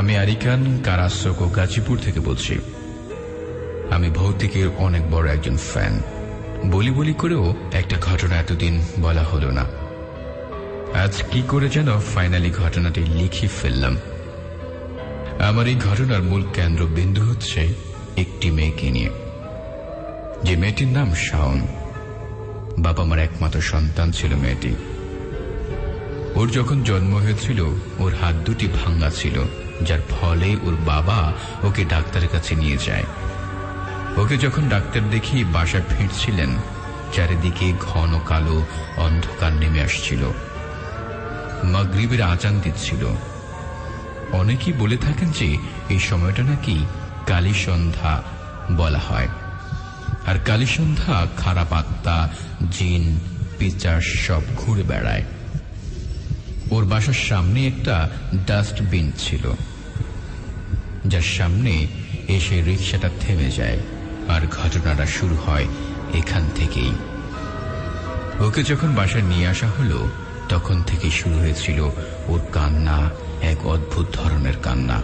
আরিকান কারাসোকো গাজীপুর থেকে বলছি। আমি ভৌতিকের অনেক বড় একজন ফ্যান। বলি বলি করেও একটা ঘটনা এতদিন বলা হলো না। আজ কি করে যেন ফাইনালি ঘটনাটি লিখে ফেললাম। আমার এই ঘটনার মূল কেন্দ্রবিন্দু হচ্ছে একটি মেয়েকে নিয়ে। যে মেয়েটির নাম শাওন। বাবা মার একমাত্র সন্তান ছিল মেয়েটি। ওর যখন জন্ম হয়েছিল, ওর হাত দুটি ভাঙ্গা ছিল। যার ফলে ওর বাবা ওকে ডাক্তারের কাছে নিয়ে যায়। ওকে যখন ডাক্তার দেখিয়ে বাসায় ফিরছিলেন, চারিদিকে ঘন কালো অন্ধকার নেমে আসছিল। মাগরিবের আজান দিচ্ছিল। অনেকেই বলে থাকেন যে এই সময়টা নাকি কালী সন্ধ্যা বলা হয়। আর কালী সন্ধ্যা খারাপ আত্মা, জিন, পিচার সব ঘুরে বেড়ায়। ওর বাসার সামনে একটা ডাস্টবিন ছিল, যার সামনে এসে রিক্সাটা থেমে যায় আর ঘটনাটা শুরু হয় এখান থেকেই। ওকে যখন বাসায় নিয়ে আসা হলো, তখন থেকে শুরু হয়েছিল ওর কান্না, এক অদ্ভুত ধরনের কান্না।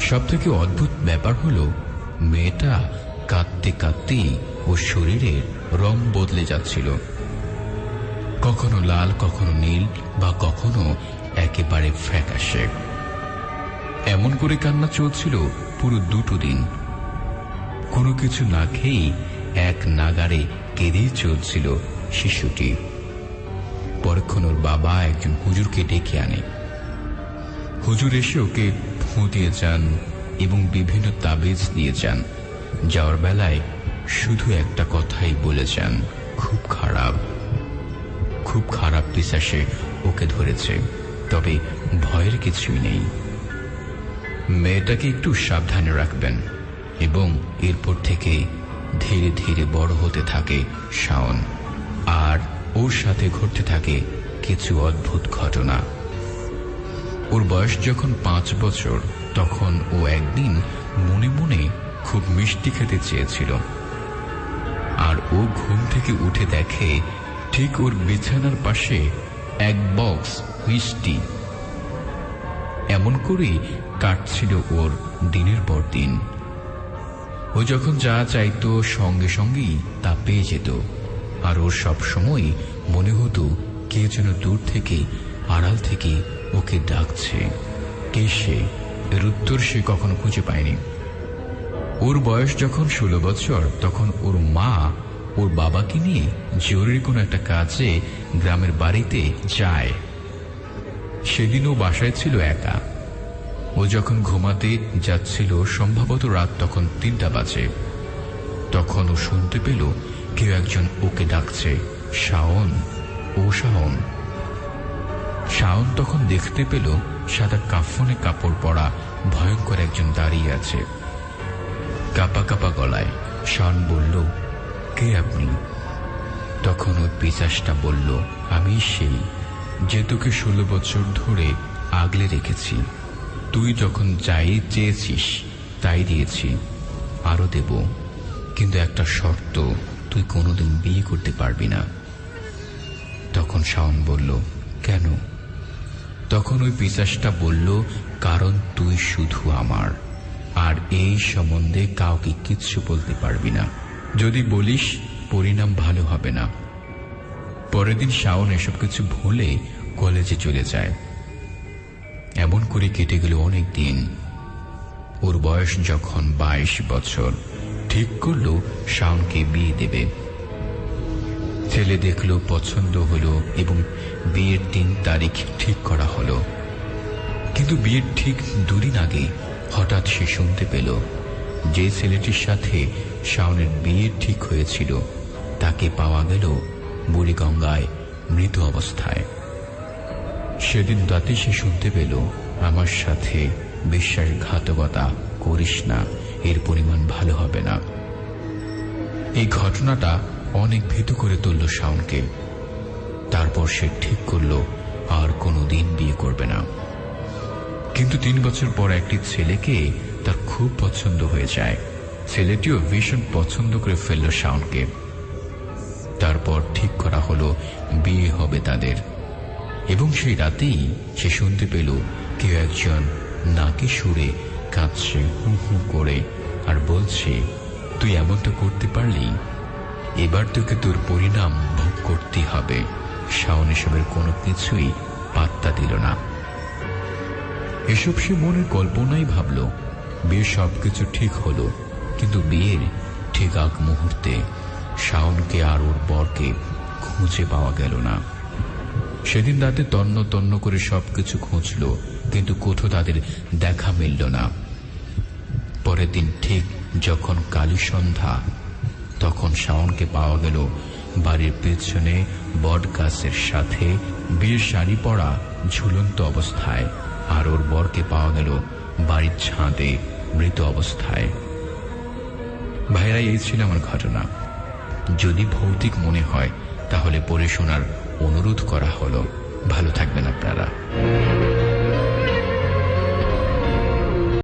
সব থেকে অদ্ভুত ব্যাপার হলো, মেয়েটা কাঁদতে কাঁদতেই ওর শরীরের রং বদলে যাচ্ছিল। কখনো লাল, কখনো নীল বা কখনো একেবারে ফ্যাকাশে। এমন করে কান্না চলছিল পুরো দুটো দিন। কোনো কিছু না খেয়েই এক নাগারে কেঁদেই চলছিল শিশুটি। পরক্ষণ ওর বাবা একজন হুজুরকে ডেকে আনে। হুজুর এসে ওকে ফুঁ দিয়ে যান এবং বিভিন্ন তাবিজ দিয়ে যান। যাওয়ার বেলায় শুধু একটা কথাই বলে যান, খুব খারাপ। খুব খারাপ পিসাসে ওকে ধরেছে, তবে ভয়ের কিছুই নেই। মেয়েটাকে একটু সাবধানে রাখবেন এবং এরপর থেকে ধীরে ধীরে বড় হতে থাকে শাওন, আর ওর সাথে ঘটতে থাকে কিছু অদ্ভুত ঘটনা। ওর বয়স যখন পাঁচ বছর, তখন ও একদিন মনে মনে খুব মিষ্টি খেতে চেয়েছিল। আর ও ঘুম থেকে উঠে দেখে ঠিক ওর বিছানার পাশে এক বক্স মিষ্টি এমন করেই কাটছিল ওর দিনের পর দিন। ও যখন যা চাইতো সঙ্গে সঙ্গেই তা পেয়ে যেত। আর ওর সব সময় মনে হতো কে যেন দূর থেকে, আড়াল থেকে ওকে ডাকছে। কে সে? এর উত্তর সে কখনো খুঁজে পায়নি। ওর বয়স যখন ষোলো বছর, তখন ওর মা ওর বাবাকে নিয়ে জরুরি কোনো একটা কাজে গ্রামের বাড়িতে যায়। সেদিন ও বাসায় ছিল একা। ও যখন ঘুমাতে যাচ্ছিল, সম্ভবত রাত তখন তিনটা বাজে। তখন ও শুনতে পেল কেউ একজন ওকে ডাকছে, শাওন, ও শাওন। শাওন তখন দেখতে পেল সাদা কাফনে কাপড় পরা ভয়ঙ্কর একজন দাঁড়িয়ে আছে। কাপা কাপা গলায় শাওন বলল কে আপনি তখন ওই পিসাসটা বলল, আমি সেই যে তোকে ষোলো বছর ধরে আগলে রেখেছি। তুই যখন যাই চেয়েছিস, তাই দিয়েছি আরও দেব। কিন্তু একটা শর্ত, তুই কোনোদিন বিয়ে করতে পারবি না। তখন শাওন বলল, কেন? তখন ওই পিসাসটা বলল, কারণ তুই শুধু আমার, আর এই সম্বন্ধে কাউকে কিচ্ছু বলতে পারবি না। যদি বলিস, পরিণাম ভালো হবে না। পরের দিন শাওন এসব কিছু ভুলে কলেজে চলে যায়। এমন করে কেটে গেল অনেক দিন। ওর বয়স যখন বাইশ বছর, ঠিক করল শাওনকে বিয়ে দেবে। ছেলে দেখল পছন্দ হলো এবং বিয়ের তিন তারিখ ঠিক করা হলো। কিন্তু বিয়ের ঠিক দুদিন আগে হঠাৎ সে শুনতে পেল যে ছেলেটির সাথে শাওনের বিয়ে ঠিক হয়েছিল। তাকে পাওয়া গেল বুড়িগঙ্গায় মৃত অবস্থায়। সেদিন রাতে সে শুনতে পেল, আমার সাথে বিশ্বাসঘাতকতা করিস না, এর পরিমাণ ভালো হবে না। এই ঘটনাটা অনেক ভীতু করে তুলল শাওনকে। তারপর সে ঠিক করল, আর কোনো দিন বিয়ে করবে না। কিন্তু তিন বছর পর একটি ছেলেকে তার খুব পছন্দ হয়ে যায়। ছেলেটিও ভীষণ পছন্দ করে ফেলল শাওনকে। তারপর ঠিক করা হলো, বিয়ে হবে তাদের। এবং সেই রাতেই সে শুনতে পেল কেউ একজন নাকি সুরে কাঁদছে, হু হু করে, আর বলছে, তুই এমনটা করতে পারলি? এবার তোকে তোর পরিণাম ভোগ করতে হবে। শাওন এসবের কোনো কিছুই পাত্তা দিল না। এসব সে মনের কল্পনাই ভাবল বিয়ের সবকিছু ঠিক হলো। কিন্তু বিয়ের ঠিক আগ মুহূর্তে শাওনকে আর ওর বরকে খুঁজে পাওয়া গেল না। সেদিন রাতে তন্ন তন্ন করে সবকিছু খুঁজল, কিন্তু কোথাও তাদের দেখা মিলল না। পরের দিন ঠিক যখন কালী সন্ধ্যা, তখন শাওনকে পাওয়া গেল বাড়ির পেছনে বট গাছের সাথে বিয়ের শাড়ি পরা ঝুলন্ত অবস্থায়, আর ওর বরকে পাওয়া গেল বাড়ির ছাঁদে মৃত অবস্থায়। ভাইরা, এই ছিল আমার ঘটনা। যদি ভৌতিক মনে হয়, তাহলে পড়ে শোনার অনুরোধ করা হলো। ভালো থাকবেন আপনারা।